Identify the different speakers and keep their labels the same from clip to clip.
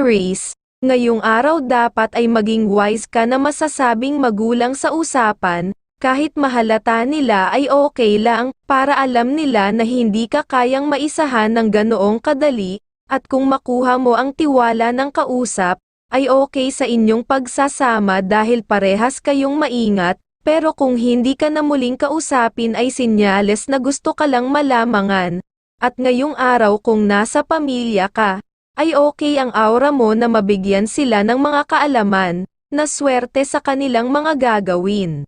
Speaker 1: Aries, ngayong araw dapat ay maging wise ka na masasabing magulang sa usapan, kahit mahalata nila ay okay lang, para alam nila na hindi ka kayang maisahan ng ganoong kadali, at kung makuha mo ang tiwala ng kausap, ay okay sa inyong pagsasama dahil parehas kayong maingat, pero kung hindi ka na muling kausapin ay sinyales na gusto ka lang malamangan, at ngayong araw kung nasa pamilya ka, ay okay ang aura mo na mabigyan sila ng mga kaalaman, na swerte sa kanilang mga gagawin.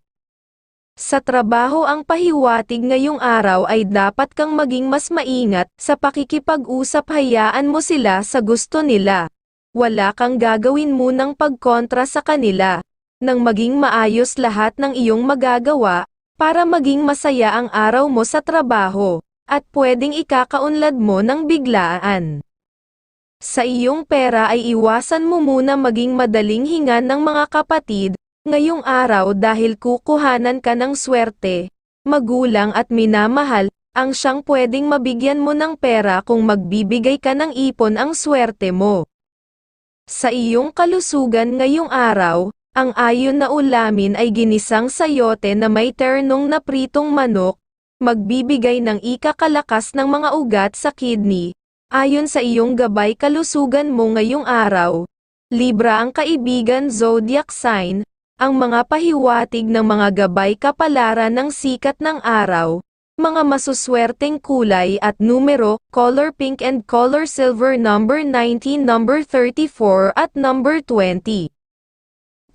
Speaker 1: Sa trabaho ang pahiwatig ngayong araw ay dapat kang maging mas maingat sa pakikipag-usap hayaan mo sila sa gusto nila. Wala kang gagawin munang pagkontra sa kanila, nang maging maayos lahat ng iyong magagawa, para maging masaya ang araw mo sa trabaho, at pwedeng ikakaunlad mo ng biglaan. Sa iyong pera ay iwasan mo muna maging madaling hingan ng mga kapatid, ngayong araw dahil kukuhanan ka ng swerte, magulang at minamahal, ang siyang pwedeng mabigyan mo ng pera kung magbibigay ka ng ipon ang swerte mo. Sa iyong kalusugan ngayong araw, ang ayon na ulamin ay ginisang sayote na may ternong na pritong manok, magbibigay ng ikakalakas ng mga ugat sa kidney, Ayon sa iyong gabay kalusugan mo ngayong araw, Libra ang kaibigan zodiac sign, ang mga pahiwatig ng mga gabay kapalaran ng sikat ng araw, mga masuswerteng kulay at numero, color pink and color silver number 19 number 34 at number 20.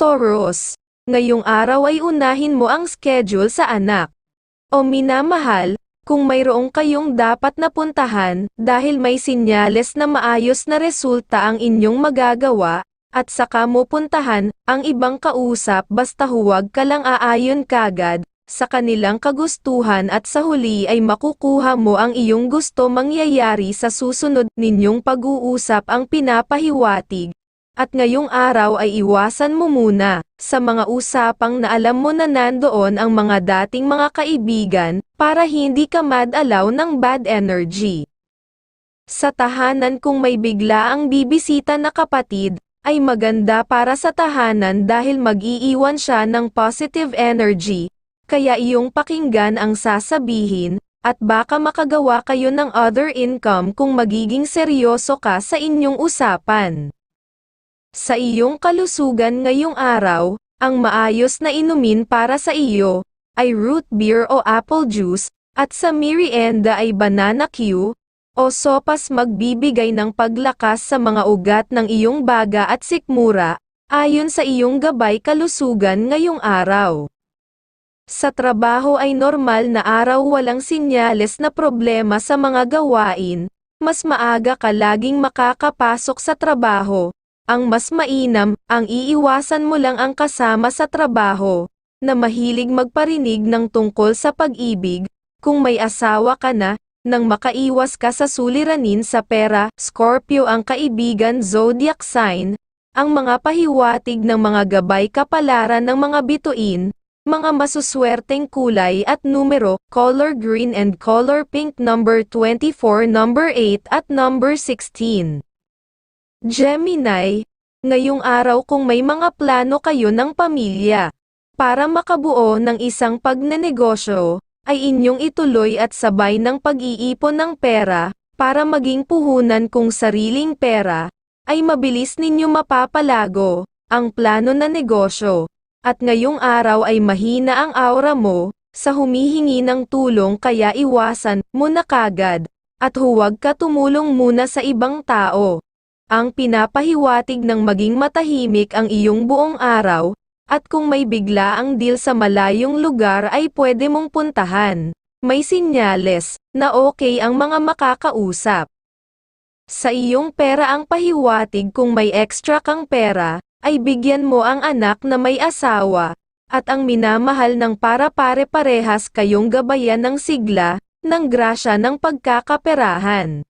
Speaker 1: Taurus, ngayong araw ay unahin mo ang schedule sa anak. O minamahal, kung mayroong kayong dapat napuntahan, dahil may sinyales na maayos na resulta ang inyong magagawa, at saka mo puntahan, ang ibang kausap basta huwag ka lang aayon kagad, sa kanilang kagustuhan at sa huli ay makukuha mo ang iyong gusto mangyayari sa susunod ninyong pag-uusap ang pinapahiwatig, at ngayong araw ay iwasan mo muna, sa mga usapang na alam mo na nandoon ang mga dating mga kaibigan, para hindi ka madalaw ng bad energy. Sa tahanan kung may bigla ang bibisita na kapatid, ay maganda para sa tahanan dahil mag-iiwan siya ng positive energy, kaya iyong pakinggan ang sasabihin, at baka makagawa kayo ng other income kung magiging seryoso ka sa inyong usapan. Sa iyong kalusugan ngayong araw, ang maayos na inumin para sa iyo, ay root beer o apple juice, at sa merienda ay banana Q, o sopas magbibigay ng paglakas sa mga ugat ng iyong baga at sikmura, ayon sa iyong gabay kalusugan ngayong araw. Sa trabaho ay normal na araw walang sinyales na problema sa mga gawain, mas maaga ka laging makakapasok sa trabaho, ang mas mainam, ang iiwasan mo lang ang kasama sa trabaho, na mahilig magparinig ng tungkol sa pag-ibig, kung may asawa ka na, nang makaiwas ka sa suliranin sa pera, Scorpio ang kaibigan zodiac sign, ang mga pahiwatig ng mga gabay kapalaran ng mga bituin, mga masuswerteng kulay at numero, color green and color pink number 24 number 8 at number 16. Gemini, ngayong araw kung may mga plano kayo ng pamilya, para makabuo ng isang pagnenegosyo, ay inyong ituloy at sabay ng pag-iipon ng pera, para maging puhunan kung sariling pera, ay mabilis ninyo mapapalago, ang plano na negosyo. At ngayong araw ay mahina ang aura mo, sa humihingi ng tulong kaya iwasan mo na kagad, at huwag ka tumulong muna sa ibang tao ang pinapahiwatig ng maging matahimik ang iyong buong araw, at kung may bigla ang deal sa malayong lugar ay pwede mong puntahan. May sinyales na okay ang mga makakausap. Sa iyong pera ang pahiwatig kung may extra kang pera, ay bigyan mo ang anak na may asawa, at ang minamahal ng para pare-parehas kayong gabayan ng sigla, ng grasya ng pagkakaperahan.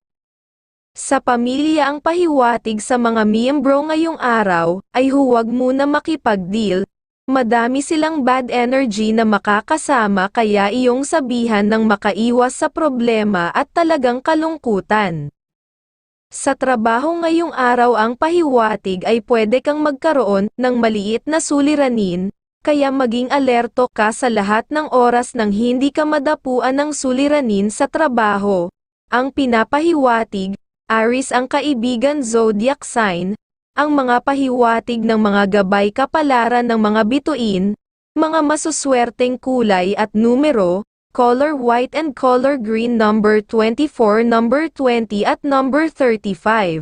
Speaker 1: Sa pamilya ang pahiwatig sa mga miyembro ngayong araw, ay huwag muna makipag-deal, madami silang bad energy na makakasama kaya iyong sabihan ng makaiwas sa problema at talagang kalungkutan. Sa trabaho ngayong araw ang pahiwatig ay pwede kang magkaroon ng maliit na suliranin, kaya maging alerto ka sa lahat ng oras nang hindi ka madapuan ng suliranin sa trabaho. Ang pinapahiwatig, Aris ang kaibigan zodiac sign, ang mga pahiwatig ng mga gabay kapalaran ng mga bituin, mga masuswerteng kulay at numero, color white and color green number 24, number 20 at number 35.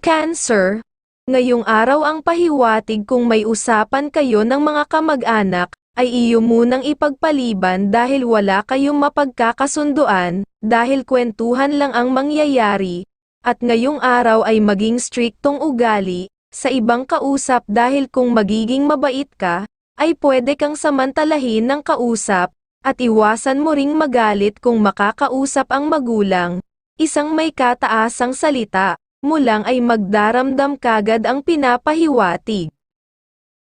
Speaker 1: Cancer, ngayong araw ang pahiwatig kung may usapan kayo ng mga kamag-anak, ay iyo munang ipagpaliban dahil wala kayong mapagkakasunduan, dahil kwentuhan lang ang mangyayari, at ngayong araw ay maging striktong ugali, sa ibang kausap dahil kung magiging mabait ka, ay pwede kang samantalahin ng kausap, at iwasan mo ring magalit kung makakausap ang magulang, isang may kataasang salita, mo lang ay magdaramdam kagad ang pinapahiwatig.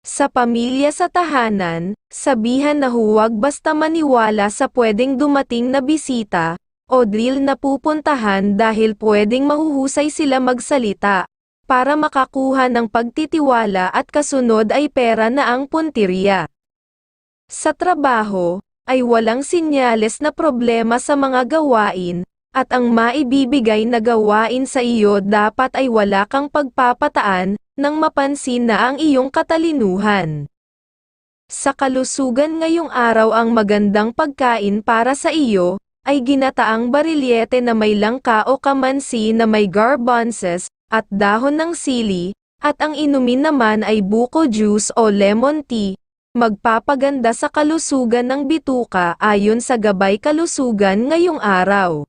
Speaker 1: Sa pamilya sa tahanan, sabihan na huwag basta maniwala sa pwedeng dumating na bisita, o drill na pupuntahan dahil pwedeng mahuhusay sila magsalita, para makakuha ng pagtitiwala at kasunod ay pera na ang puntirya. Sa trabaho, ay walang sinyales na problema sa mga gawain, at ang maibibigay na gawain sa iyo dapat ay wala kang pagpapataan, nang mapansin na ang iyong katalinuhan. Sa kalusugan ngayong araw ang magandang pagkain para sa iyo, ay ginataang barilyete na may langka o kamansi na may garbanzos, at dahon ng sili, at ang inumin naman ay buko juice o lemon tea, magpapaganda sa kalusugan ng bituka ayon sa gabay kalusugan ngayong araw.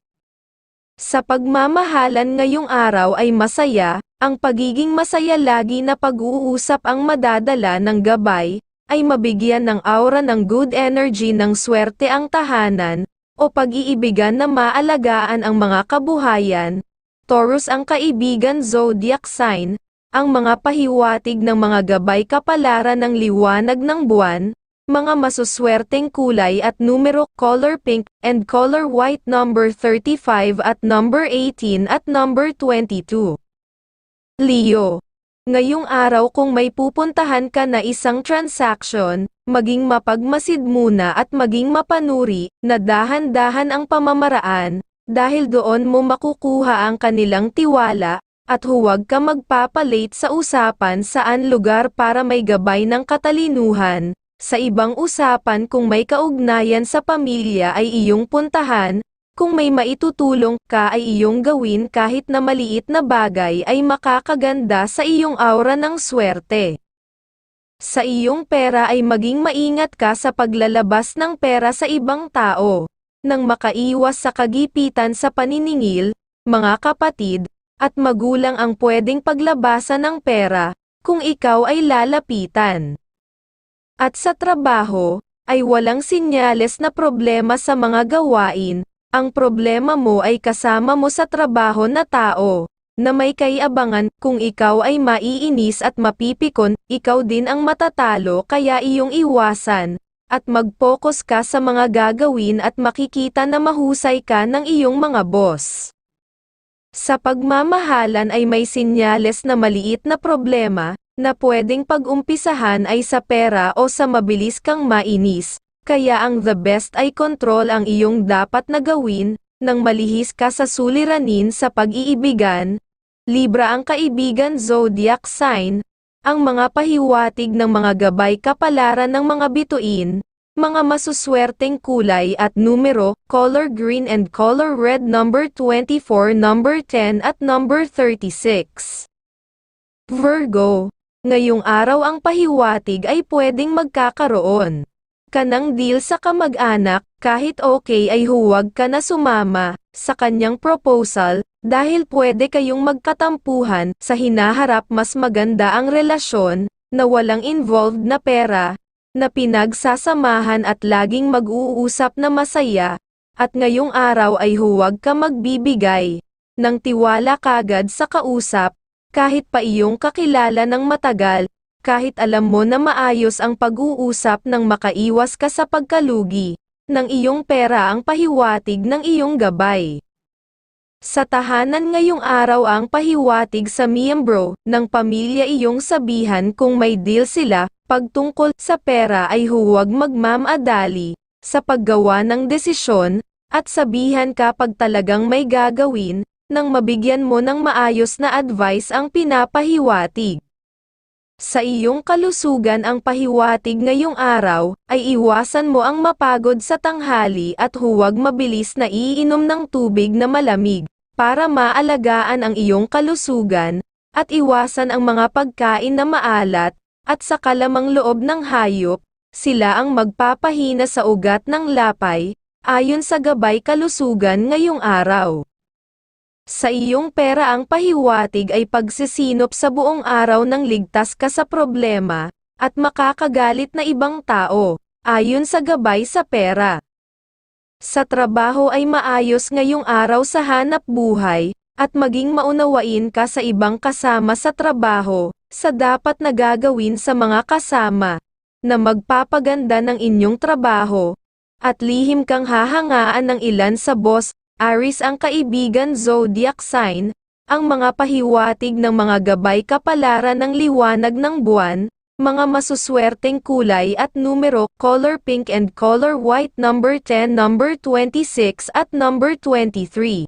Speaker 1: Sa pagmamahalan ngayong araw ay masaya, ang pagiging masaya lagi na pag-uusap ang madadala ng gabay, ay mabigyan ng aura ng good energy ng swerte ang tahanan, o pag-iibigan na maalagaan ang mga kabuhayan. Taurus ang kaibigan zodiac sign, ang mga pahiwatig ng mga gabay kapalaran ng liwanag ng buwan, mga masuswerteng kulay at numero color pink and color white number 35 at number 18 at number 22. Leo. Ngayong araw kung may pupuntahan ka na isang transaction, maging mapagmasid muna at maging mapanuri, na dahan-dahan ang pamamaraan, dahil doon mo makukuha ang kanilang tiwala, at huwag ka magpapalate sa usapan saan lugar para may gabay ng katalinuhan, sa ibang usapan kung may kaugnayan sa pamilya ay iyong puntahan, kung may maitutulong ka ay iyong gawin kahit na maliit na bagay ay makakaganda sa iyong aura ng swerte. Sa iyong pera ay maging maingat ka sa paglalabas ng pera sa ibang tao, nang makaiwas sa kagipitan sa paniningil, mga kapatid, at magulang ang pwedeng paglabasan ng pera, kung ikaw ay lalapitan. At sa trabaho, ay walang sinyales na problema sa mga gawain, ang problema mo ay kasama mo sa trabaho na tao, na may kaiabangan, kung ikaw ay maiinis at mapipikon, ikaw din ang matatalo kaya iyong iwasan, at mag-focus ka sa mga gagawin at makikita na mahusay ka ng iyong mga boss. Sa pagmamahalan ay may sinyales na maliit na problema, na pwedeng pag-umpisahan ay sa pera o sa mabilis kang mainis, kaya ang the best ay control ang iyong dapat na gawin, nang malihis ka sa suliranin sa pag-iibigan. Libra ang kaibigan zodiac sign, ang mga pahiwatig ng mga gabay kapalaran ng mga bituin, mga masuswerteng kulay at numero, color green and color red number 24, number 10 at number 36. Virgo, ngayong araw ang pahiwatig ay pwedeng magkakaroon. Ka ng deal sa kamag-anak, kahit okay ay huwag ka na sumama sa kanyang proposal, dahil pwede kayong magkatampuhan sa hinaharap mas maganda ang relasyon, na walang involved na pera, na pinagsasamahan at laging mag-uusap na masaya, at ngayong araw ay huwag ka magbibigay ng tiwala kagad sa kausap, kahit pa iyong kakilala ng matagal, kahit alam mo na maayos ang pag-uusap nang makaiwas ka sa pagkalugi, ng iyong pera ang pahiwatig ng iyong gabay. Sa tahanan ngayong araw ang pahiwatig sa miyembro ng pamilya iyong sabihan kung may deal sila, pagtungkol sa pera ay huwag magmamadali, sa paggawa ng desisyon, at sabihan kapag talagang may gagawin, nang mabigyan mo ng maayos na advice ang pinapahiwatig. Sa iyong kalusugan ang pahiwatig ngayong araw, ay iwasan mo ang mapagod sa tanghali at huwag mabilis na iinom ng tubig na malamig, para maalagaan ang iyong kalusugan, at iwasan ang mga pagkain na maalat, at sa kalamang loob ng hayop, sila ang magpapahina sa ugat ng lapay, ayon sa gabay kalusugan ngayong araw. Sa iyong pera ang pahiwatig ay pagsisinop sa buong araw ng ligtas ka sa problema, at makakagalit na ibang tao, ayon sa gabay sa pera. Sa trabaho ay maayos ngayong araw sa hanap buhay, at maging maunawain ka sa ibang kasama sa trabaho, sa dapat na gagawin sa mga kasama, na magpapaganda ng inyong trabaho, at lihim kang hahangaan ng ilan sa boss, Aris ang kaibigan zodiac sign, ang mga pahiwatig ng mga gabay kapalaran ng liwanag ng buwan, mga masuswerteng kulay at numero, color pink and color white number 10, number 26 at number 23.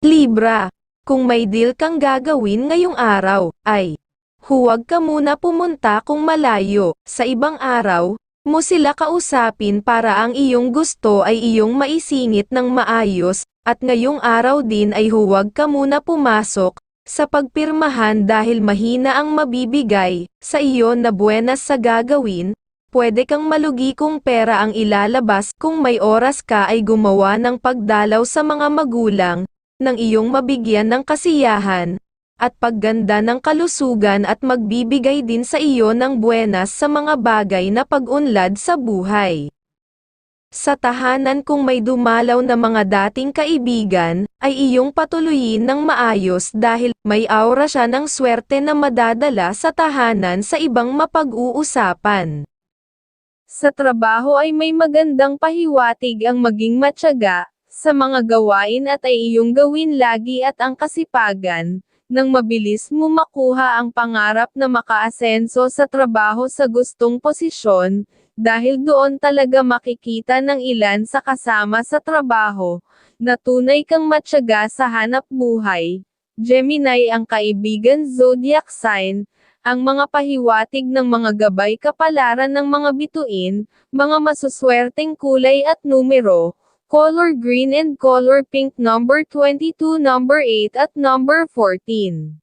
Speaker 1: Libra, kung may deal kang gagawin ngayong araw, ay huwag ka muna pumunta kung malayo, sa ibang araw, mo sila kausapin para ang iyong gusto ay iyong maisingit ng maayos, at ngayong araw din ay huwag ka muna pumasok, sa pagpirmahan dahil mahina ang mabibigay, sa iyo na buenas sa gagawin, pwede kang malugi kung pera ang ilalabas. Kung may oras ka ay gumawa ng pagdalaw sa mga magulang, ng iyong mabigyan ng kasiyahan, at pagganda ng kalusugan at magbibigay din sa iyo ng buenas sa mga bagay na pag-unlad sa buhay. Sa tahanan kung may dumalaw na mga dating kaibigan, ay iyong patuloyin ng maayos dahil may aura siya ng swerte na madadala sa tahanan sa ibang mapag-uusapan. Sa trabaho ay may magandang pahiwatig ang maging matyaga, sa mga gawain at ay iyong gawin lagi at ang kasipagan, nang mabilis mo makuha ang pangarap na makaasenso sa trabaho sa gustong posisyon, dahil doon talaga makikita ng ilan sa kasama sa trabaho, na tunay kang matyaga sa hanap buhay. Gemini ang kaibigan zodiac sign, ang mga pahiwatig ng mga gabay kapalaran ng mga bituin, mga masuswerteng kulay at numero, color green and color pink number 22, number 8 at number 14.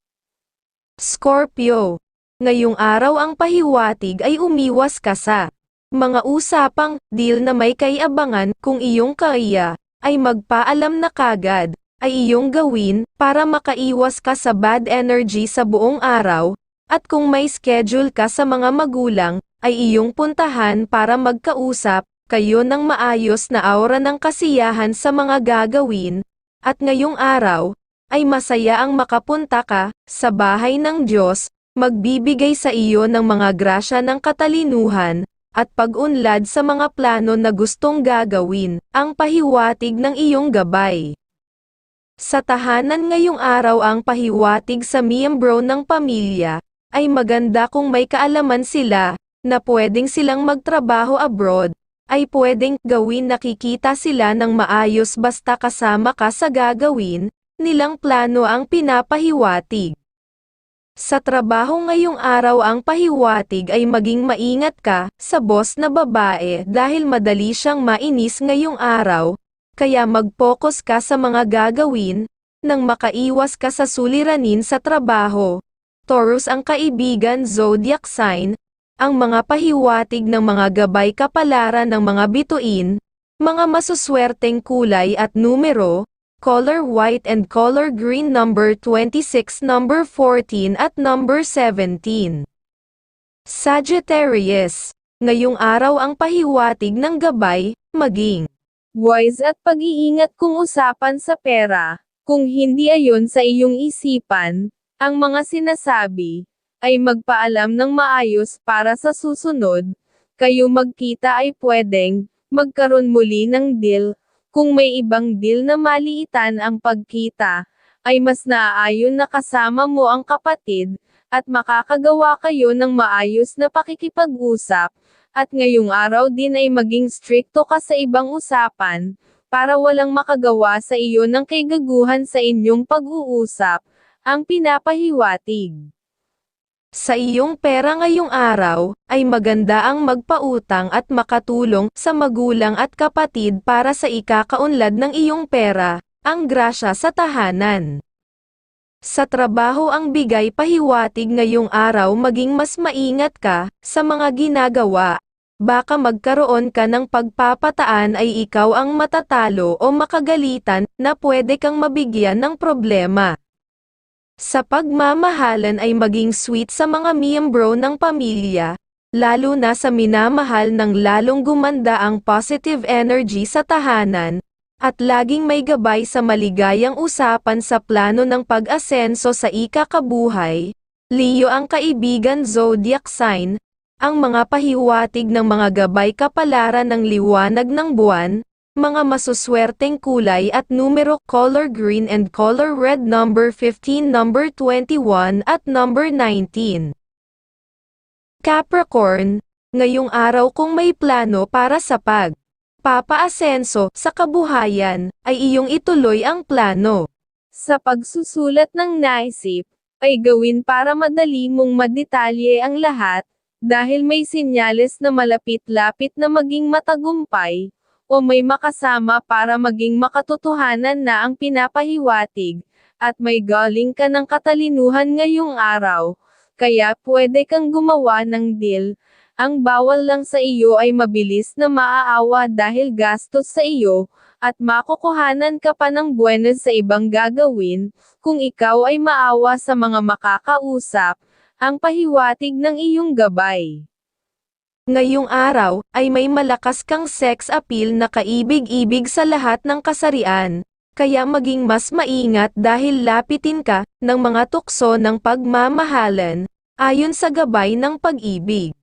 Speaker 1: Scorpio. Ngayong araw ang pahiwatig ay umiwas ka sa mga usapang deal na may kaiabangan kung iyong kaya ay magpaalam na kagad ay iyong gawin para makaiwas ka sa bad energy sa buong araw at kung may schedule ka sa mga magulang ay iyong puntahan para magkausap kayo ng maayos na aura ng kasiyahan sa mga gagawin at ngayong araw ay masaya ang makapunta ka sa bahay ng Diyos magbibigay sa iyo ng mga grasya ng katalinuhan at pag-unlad sa mga plano na gustong gagawin, ang pahiwatig ng iyong gabay. Sa tahanan ngayong araw ang pahiwatig sa miyembro ng pamilya, ay maganda kung may kaalaman sila, na pwedeng silang magtrabaho abroad, ay pwedeng gawin nakikita sila ng maayos basta kasama ka sa gagawin, nilang plano ang pinapahiwatig. Sa trabaho ngayong araw ang pahiwatig ay maging maingat ka sa boss na babae dahil madali siyang mainis ngayong araw, kaya mag-focus ka sa mga gagawin, nang makaiwas ka sa suliranin sa trabaho. Taurus ang kaibigan zodiac sign, ang mga pahiwatig ng mga gabay kapalaran ng mga bituin, mga masuswerteng kulay at numero, color white and color green number 26 number 14 at number 17. Sagittarius, ngayong araw ang pahiwatig ng gabay, maging wise at pag-iingat kung usapan sa pera, kung hindi ayon sa iyong isipan, ang mga sinasabi, ay magpaalam ng maayos para sa susunod, kayo magkita ay pwedeng, magkaroon muli ng deal,
Speaker 2: Kung may ibang deal na maliitan ang pagkita, ay mas naaayon na kasama mo ang kapatid, at makakagawa kayo ng maayos na pakikipag-usap, at ngayong araw din ay maging strikto ka sa ibang usapan, para walang makagawa sa iyo ng kaigaguhan sa inyong pag-uusap, ang pinapahiwatig.
Speaker 1: Sa iyong pera ngayong araw, ay maganda ang magpautang at makatulong sa magulang at kapatid para sa ikakaunlad ng iyong pera, ang grasya sa tahanan. Sa trabaho ang bigay pahiwatig ngayong araw maging mas maingat ka sa mga ginagawa. Baka magkaroon ka ng pagpapataan ay ikaw ang matatalo o makagalitan na pwede kang mabigyan ng problema. Sa pagmamahalan ay maging sweet sa mga miyembro ng pamilya, lalo na sa minamahal ng lalong gumanda ang positive energy sa tahanan, at laging may gabay sa maligayang usapan sa plano ng pag-asenso sa ikakabuhay. Leo ang kaibigan zodiac sign, ang mga pahiwatig ng mga gabay kapalaran ng liwanag ng buwan, mga masuswerteng kulay at numero color green and color red number 15 number 21 at number 19. Capricorn, ngayong araw kung may plano para sa pag papaasenso sa kabuhayan, ay iyong ituloy ang plano.
Speaker 2: Sa pagsusulat ng naisip, ay gawin para madali mong madetalye ang lahat, dahil may sinyales na malapit-lapit na maging matagumpay, o may makasama para maging makatotohanan na ang pinapahiwatig, at may galing ka ng katalinuhan ngayong araw, kaya pwede kang gumawa ng deal, ang bawal lang sa iyo ay mabilis na maaawa dahil gastos sa iyo, at makukuhanan ka pa ng buwenas sa ibang gagawin, kung ikaw ay maawa sa mga makakausap, ang pahiwatig ng iyong gabay.
Speaker 1: Ngayong araw, ay may malakas kang sex appeal na kaibig-ibig sa lahat ng kasarian, kaya maging mas maingat dahil lapitin ka ng mga tukso ng pagmamahalan, ayon sa gabay ng pag-ibig.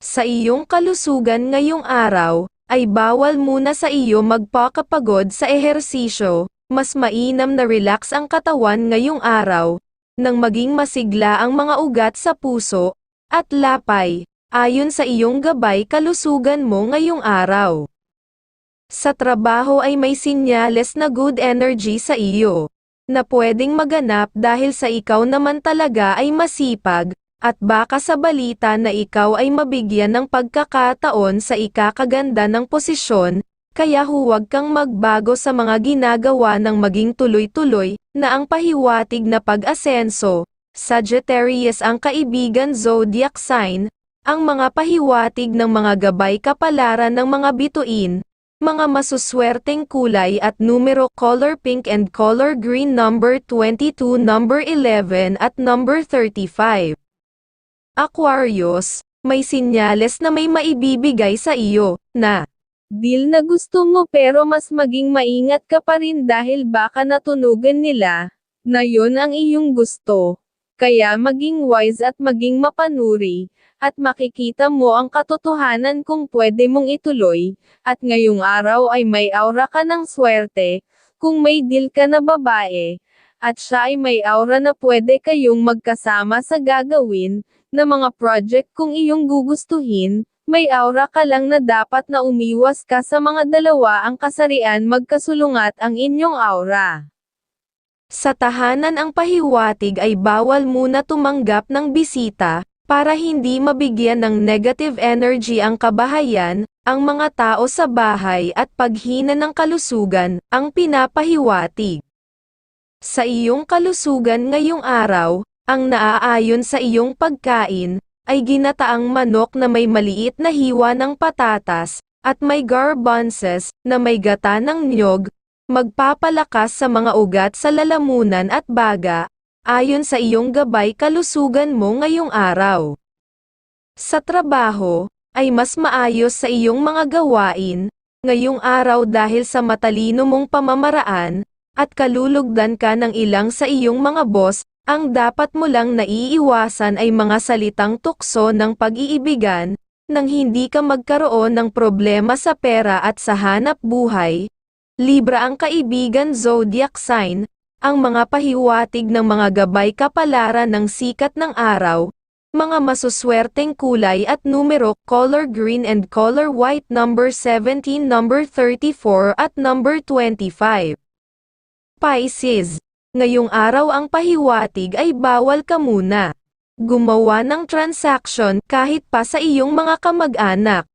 Speaker 1: Sa iyong kalusugan ngayong araw, ay bawal muna sa iyo magpakapagod sa ehersisyo, mas mainam na relax ang katawan ngayong araw, nang maging masigla ang mga ugat sa puso, at lapay, ayon sa iyong gabay kalusugan mo ngayong araw. Sa trabaho ay may sinyales na good energy sa iyo, na pwedeng maganap dahil sa ikaw naman talaga ay masipag, at baka sa balita na ikaw ay mabigyan ng pagkakataon sa ikakaganda ng posisyon, kaya huwag kang magbago sa mga ginagawa ng maging tuloy-tuloy, na ang pahiwatig na pag-asenso. Sagittarius ang kaibigan zodiac sign, ang mga pahiwatig ng mga gabay kapalaran ng mga bituin, mga masuswerteng kulay at numero color pink and color green number 22 number 11 at number 35. Aquarius, may sinyales na may maibibigay sa iyo, na
Speaker 2: Deal na gusto mo pero mas maging maingat ka pa rin dahil baka natunugan nila, na yon ang iyong gusto. Kaya maging wise at maging mapanuri, at makikita mo ang katotohanan kung pwede mong ituloy, at ngayong araw ay may aura ka ng swerte, kung may deal ka na babae, at siya ay may aura na pwede kayong magkasama sa gagawin, na mga project kung iyong gugustuhin, may aura ka lang na dapat na umiwas ka sa mga dalawa ang kasarian magkasulungat ang inyong aura.
Speaker 1: Sa tahanan ang pahiwatig ay bawal muna tumanggap ng bisita, para hindi mabigyan ng negative energy ang kabahayan, ang mga tao sa bahay at paghina ng kalusugan, ang pinapahiwatig. Sa iyong kalusugan ngayong araw, ang naaayon sa iyong pagkain, ay ginataang manok na may maliit na hiwa ng patatas, at may garbanzos, na may gata ng niyog, magpapalakas sa mga ugat sa lalamunan at baga, ayon sa iyong gabay kalusugan mo ngayong araw. Sa trabaho, ay mas maayos sa iyong mga gawain, ngayong araw dahil sa matalino mong pamamaraan, at kalulugdan ka ng ilang sa iyong mga boss, ang dapat mo lang naiiwasan ay mga salitang tukso ng pag-iibigan, nang hindi ka magkaroon ng problema sa pera at sa hanap buhay, Libra ang kaibigan zodiac sign, ang mga pahiwatig ng mga gabay kapalaran ng sikat ng araw, mga masuswerteng kulay at numero, color green and color white number 17, number 34 at number 25. Pisces, ngayong araw ang pahiwatig ay bawal ka muna. Gumawa ng transaction kahit pa sa iyong mga kamag-anak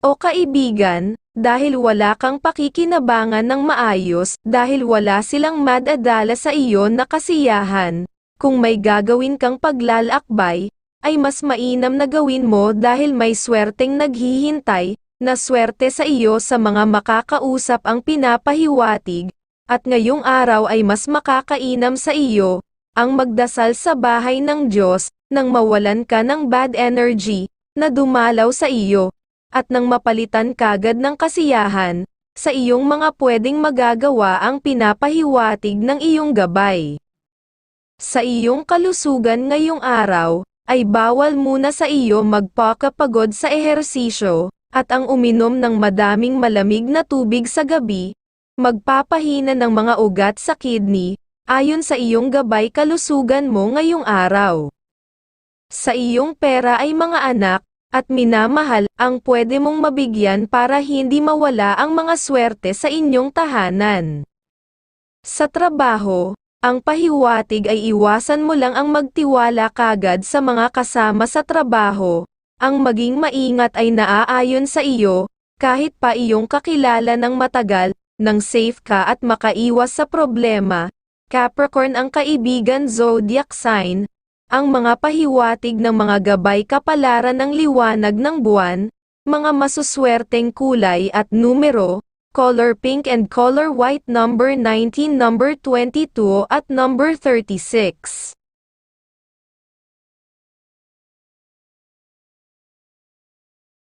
Speaker 1: o kaibigan, dahil wala kang pakikinabangan ng maayos, dahil wala silang madadala sa iyo na kasiyahan. Kung may gagawin kang paglalakbay, ay mas mainam na gawin mo dahil may swerteng naghihintay, na swerte sa iyo sa mga makakausap ang pinapahiwatig, at ngayong araw ay mas makakainam sa iyo, ang magdasal sa bahay ng Diyos, nang mawalan ka ng bad energy, na dumalaw sa iyo, at nang mapalitan kagad ng kasiyahan, sa iyong mga pwedeng magagawa ang pinapahiwatig ng iyong gabay. Sa iyong kalusugan ngayong araw, ay bawal muna sa iyo magpakapagod sa ehersisyo, at ang uminom ng madaming malamig na tubig sa gabi, magpapahina ng mga ugat sa kidney, ayon sa iyong gabay kalusugan mo ngayong araw. Sa iyong pera ay mga anak, at minamahal, ang pwede mong mabigyan para hindi mawala ang mga swerte sa inyong tahanan. Sa trabaho, ang pahiwatig ay iwasan mo lang ang magtiwala kagad sa mga kasama sa trabaho, ang maging maingat ay naaayon sa iyo, kahit pa iyong kakilala ng matagal, nang safe ka at makaiwas sa problema. Capricorn ang kaibigan zodiac sign, ang mga pahiwatig ng mga gabay kapalaran ng liwanag ng buwan, mga masuswerteng kulay at numero, color pink and color white number 19 number 22 at number 36.